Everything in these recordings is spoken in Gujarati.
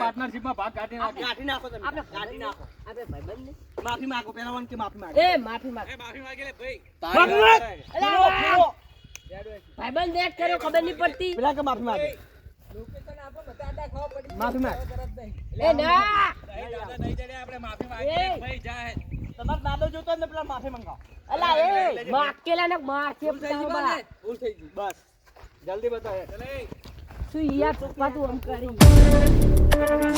પાર્ટનરશિપમાં ભાગ કાઢી નાખી. કાઢી નાખો કાઢી નાખો. આપણે ભાઈબંધ ને. માફી માગો પેલા વાન કે માફી માગો. એ માફી માગો. માફી માગે ભાઈ. ભાઈબંધ દેખ કર્યો ખબર નહીં પડતી. પેલા કે માફી માંગે? માફી માંગ. એ ના. દાદા નહીં જડે આપણે માફી માંગી ભાઈ જાય તમારો દાદો જોતો ને પેલા માફી માંગો અલા એ માકેલા ને માથે બા. ભૂલ થઈ ગઈ. બસ. જલ્દી બતાય ચલે. શું યાર પપ્પા તું આમ કરી.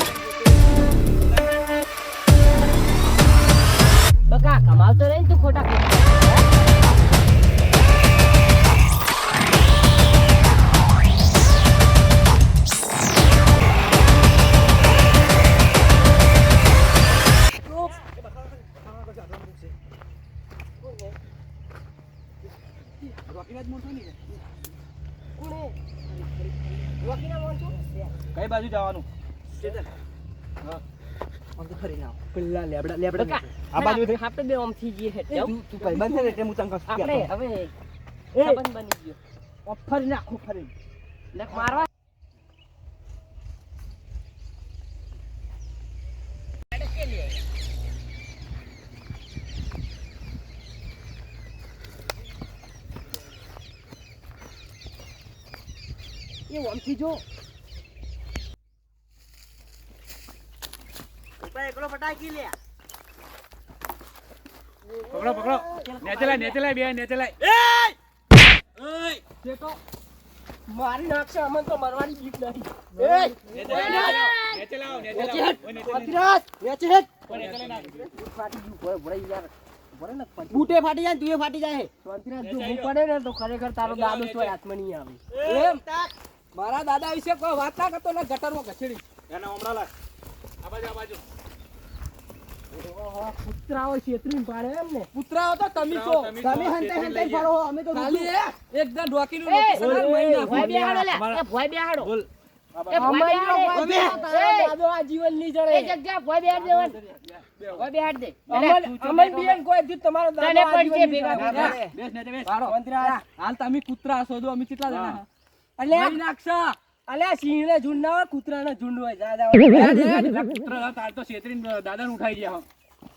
કઈ બાજુ જવાનું? આમ તો ફરી ના પેલા લેબડા લેબડા આ બાજુથી? આપણે બે આમથી જઈએ હેઠ તું તું ભાઈ બંધ ને એટલે હું તને કશું આપણે હવે સંબંધ બની ગયો. આ ફરી નાખું ફરી. મારવા એ આમથી જો. એકલો ફટાકી લે. પકડો પકડો. નેચે લાય નેચે લાય બે નેચે લાય મારી નાખશે અમને તો મરવાની બીક નહીં નેચે નેચે લાવ નેચે લાવ નેચે હેટ નેચે ફાટી યાર બૂટે જાય તું એ ફાટી જાય. શાંતિરાજ જો હું પડે ને તો ખરેખર તારો દાદો તો હાથમાં નહીં આવે. એમ? મારા દાદા વિશે કોઈ વાત ના કરતો ને ગટરમાં ઘસેડી એને હમણાં લાય આ બાજુ આ બાજુ કૂતરાઓ છેતરીને પાડે એમ ને પુત્રાઓ તો તમે છો તમે તમે હંતે હંતે ફરો અમે તો ખાલી એકદમ ડોકીનું એ, location જ ભોય બેહાડો લે, એ ભોય બેહાડો. બોલ એ ભોય બેહાડો. અમે તારો દાદો આ જીવન નહીં જડે. એ જગ્યા ભોય બેહાડ દેવાનું. ભોય બેહાડ દે. અમન- અમન બેન કોઈ હજુ તમારો. હાલ તમે કૂતરા શોધો અમે કેટલા જણા. અલ્યા નાખશો. અલ્યા સિંહને ઝુંડ ના હોય કૂતરાને ઝુંડ હોય દાદા જા. પુત્ર તાર તો છેતરીને દાદાને ઉઠાઈ ગયા.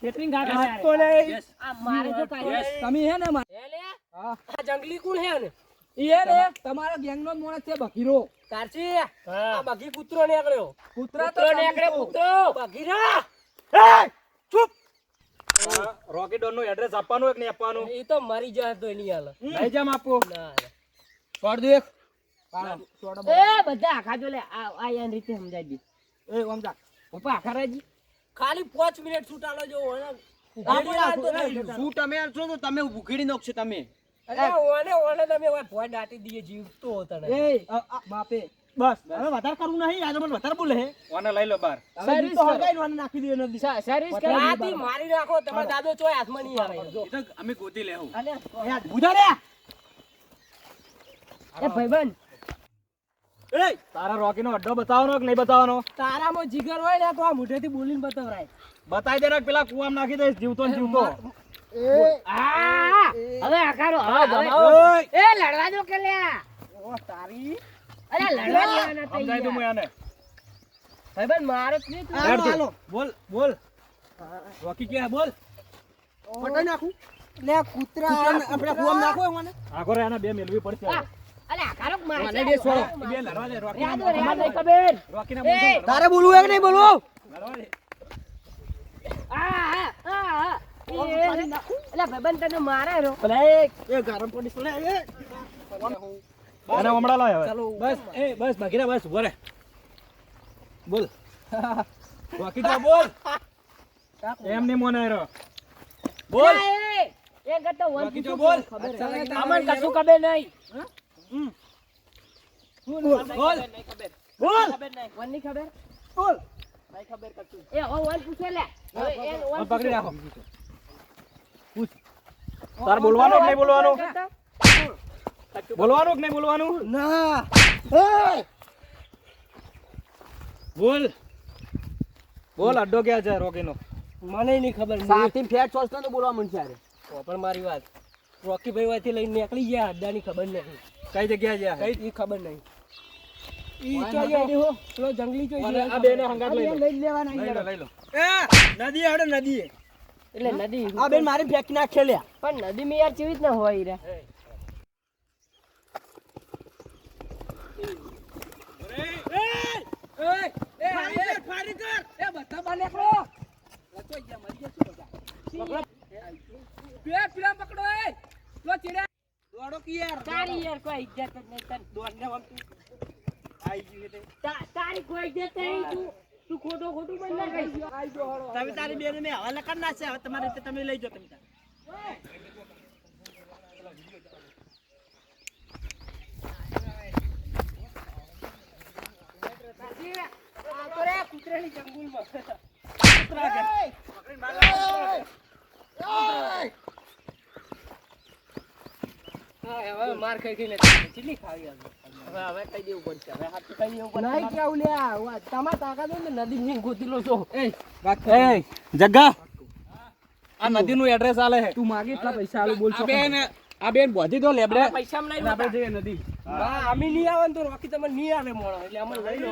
છેતરીને ગાંઠ તો નહીં. આ મારે તો કાઈ તમે હે ને મારા- હે. આ જંગલી કોણ હે ને ઈએ રે તમારો ગેંગ નો જ છે બકીરો કારચી? આ બગી કૂતરો નીકળ્યો. કૂતરા તો ને તમે કૂતરો. બકીરા એ ચૂપ! આ ડોનનું એડ્રેસ આપવાનું કે નહીં આપવાનું. એ તો મરી જાય તો એની હાલ નહીં જામ આપો. ના. છોડ દે એક. એ બધા આખા જો લે આ આ રીતે સમજાવી દે એ ઓમ જા. આખા રાજી? ખાલી 5 મિનિટ છૂટાલો જો ઓને આપણે આખું- શું તમે છો તો તમે ભૂખેડી નાખશો તમે. ઓને ઓને તમે ઓય ભોય દાટી દીએ જીવતો હતો એ અ- અ- બાપે. બસ. હવે વધારે કરવું નહીં આજે મને વધારે બોલે ઓને લઈ લો બાર. સર્વિસ તો કરો. હળગાઈને નાખી દે નથી સર્વિસ કરી. બાર. મારી નાખો તમારો દાદો ચોય હાથમાં નહીં આવે. એ અમે ગોતી લેવું અલે યાર રે! એ ભાઈબંધ એ તારા રોકીનો અડ્ડો બતાવવાનો કે નહીં બતાવવાનો? તારામાં જીગર હોય ને તો આ મોઢેથી બોલીને બતાવરાય. બતાવી દેને પેલા કુવામાં નાખી દઈશ જીવતો ને જીવતો. આ હવે આકારો હવે એ લડવા દો કે લ્યા ઓ તારી. અરે લડવા દેવાના તૈયાર સમજાય તું મયાને ભાઈબંધ મારો જ નહીં તું. હાલો, હાલો. બોલ બોલ. રોકી કે બોલ. પટાઈ નાખું. લે કૂતરા. આપણે કુવામાં નાખો મને રે આના બે મેલવી પડશે મને બે છોડો. બે લડવા દે રોકી યાદ હોય, યાદ હોય ખબર. રોકીને બોલ તારે બોલવું હે કે નહીં બોલવું લડવા દે આ, આ, આ, આ. એ, અલે ભાઈબંધ તને મારે રો એ ગરમ પડી પડે એ અને હમણાં લાય હવે બસ એ બસ બાકી બસ ઊભો રે બોલ રોકી તો બોલ એમ નહીં મોને બોલ એ, ગતો વન. ખબર ખબર બોલ. બોલ. ખબર બોલ એ હવે વન પૂછે લે. એ વન પકડી રાખો. પૂછ. તાર બોલવાનું કે નહીં બોલવાનું? બોલવાનું કે નહીં બોલવાનું? ના. બોલ. બોલ અડ્ડો ક્યાં છે રોકીનો? મને નહીં ખબર. સાથી ફેટ સોસ તો બોલવા મળશે તો પણ મારી વાત. રોકી ભાઈ વાથી લઈને નીકળી ગયા અડ્ડાની ખબર નહીં. કઈ જગ્યા ગયા? કઈ ઈ ખબર નહીં. ઈ હો. પેલો જંગલી ચોય આ બેનો હંગાત લઈ લઈ લેવાના લઈ લઈ લો. એ નદી આડે નદી એટલે નદી આ બેન મારી ફેંકી નાખે લ્યા. પણ નદી માં યાર કેવી રીતના હોય રે. પકડો એ. દોડો કે યાર. તારી યાર કોઈ ઇજ્જત જ નહીં તને. દોડને આમ તા- તું ખોટું ખોટું તમે તારી બેન મેં હવાલે કરી નાખશે હવે તમારી રીતે તમે લઈ જાઓ તમે કૂતરાની જંગલમાં હવે માર ખાઈ ખાઈને ચીલી ખાવી હવે હવે હવે દેવું પડશે? હવે હાથ કઈ દેવું પડશે? નહીં કેવું લ્યા તમાર તાકાત હોય ને નદી ની ગોતી લો છો. એ જગ્ગા. આ નદીનું એડ્રેસ આલે છે તું માગે એટલા પૈસા આલું બોલ આ બેન આ બેન બોધી દો લેબડે. પૈસા માં અને આપણે જઈએ નદી. હા, અમે નહીં આવે તો રોકી તમે નહીં આવે મોણો એટલે અમે લઈ લો.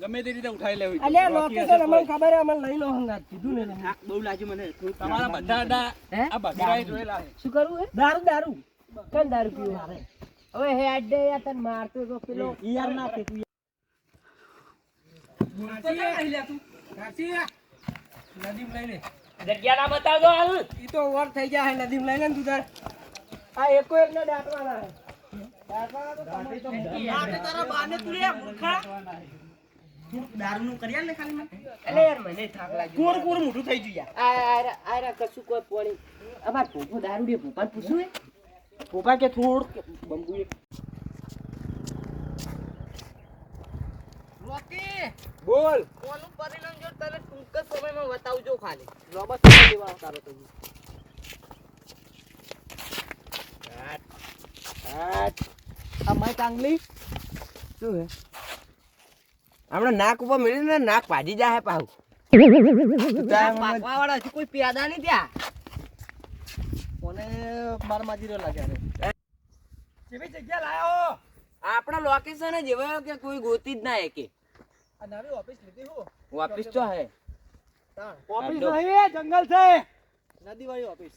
ગમે તે રીતે ઉઠાઈ લેવી. અલ્યા લોકેશન અમને ખબર હે અમને લઈ લો હંગાત કીધું ને બહુ લાગ્યું મને. તમારા બધા આ બગીરાએ જોયેલા શું કરવું દારૂ દારૂ. કન દારૂ પીવું? હવે હે યાર તને મારતો તો પેલો યાર ના કે તું નદીમાં લઈને. જગ્યા ના બતાવજો હાલ. ઈ તો ઓવર થઈ ગયા હે નદીમાં લઈ તું તાર. આ એકો એક ને દાટવાના હે. દાટવાના તો તમારે તો દાટે તારા બાને તું લે મૂર્ખા. દારૂ નું કર્યા ને ખાલી એટલે યાર મને થાક લાગ્યો. કોર કોર મોટું થઈ ગયું યાર. આ આ આ રા કશું કોઈ પોણી. અમાર ભૂપો દારૂ દે ભૂપાને પૂછ્યું પોપા કે થોડ કે બંબુ એક બોલ કોનું પરિણામ જો તને ટૂંક જ સમયમાં બતાવજો ખાલી. તો દેવા તારો તો આ માઈ કાંગલી શું હે? હમણાં નાક ઉપર મેળી ને નાક ભાજી જાય પાહુ. પાકવા વાળા કોઈ પ્યાદા નહીં ત્યાં કોને માર માજી રહ્યો લાગે રે કેવી જગ્યા લાયો? આપણા લોકેશન જ એવા કે કોઈ ગોતી જ ના એકે આ નવી ઓફિસ લીધી હો. ઓફિસ તો હે. ઓફિસ નહીં જંગલ છે. નદી વાળી ઓફિસ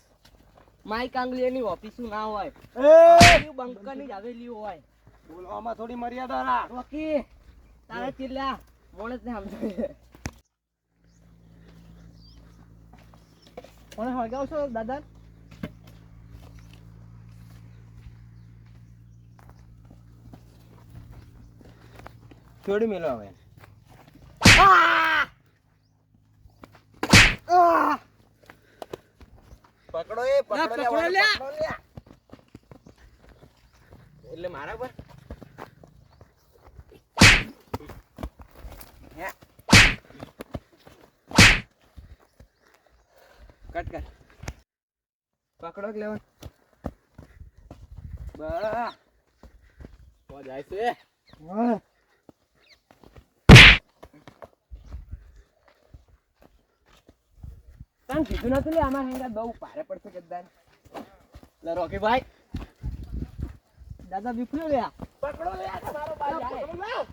માઈ કાંગલીની ઓફિસ ના હોય. એ! બંકરની હવેલી હોય. બોલવામાં થોડી મર્યાદા રાખ. રોકી તારે ચિલ્લા મોણસ ને સમજાય કોને હળગાવશો દાદા? છોડી મેલો હવે. પકડો એ પકડો લે. એટલે મારા પર? હે. કટ કર. પકડો કે લેવન? બા ઓ જાય છે હા. તને કીધું નતું લે આમાં હેંગા બહુ ભારે પડશે કદાચ લે રોકી ભાઈ. દાદા વિફર્યો લ્યા. પકડો લે તમારો ભાઈ